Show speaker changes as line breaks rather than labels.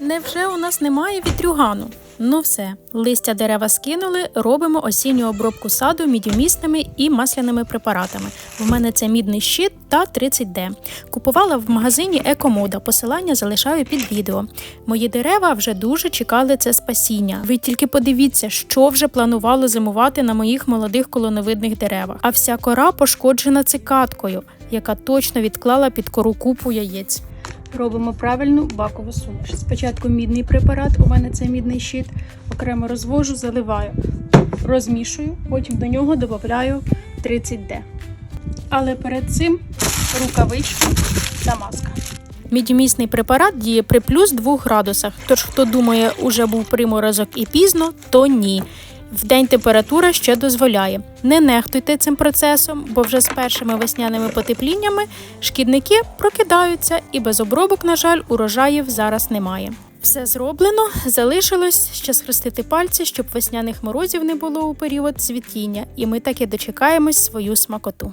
Невже у нас немає вітрюгану? Ну все, листя дерева скинули, робимо осінню обробку саду мідюмісними і масляними препаратами. В мене це мідний щит та 30D. Купувала в магазині Екомода. Посилання залишаю під відео. Мої дерева вже дуже чекали це спасіння. Ви тільки подивіться, що вже планувало зимувати на моїх молодих колоновидних деревах. А вся кора пошкоджена цикаткою, яка точно відклала під кору купу яєць. Робимо правильну бакову суміш. Спочатку мідний препарат, у мене це мідний щит, окремо розвожу, заливаю, розмішую, потім до нього додаю 30D. Але перед цим рукавички та маска. Мідімісний препарат діє при плюс 2 градусах, тож хто думає, уже був приморозок і пізно, то ні. Вдень температура ще дозволяє. Не нехтуйте цим процесом, бо вже з першими весняними потепліннями шкідники прокидаються і без обробок, на жаль, урожаїв зараз немає. Все зроблено, залишилось ще схрестити пальці, щоб весняних морозів не було у період цвітіння, і ми таки дочекаємось свою смакоту.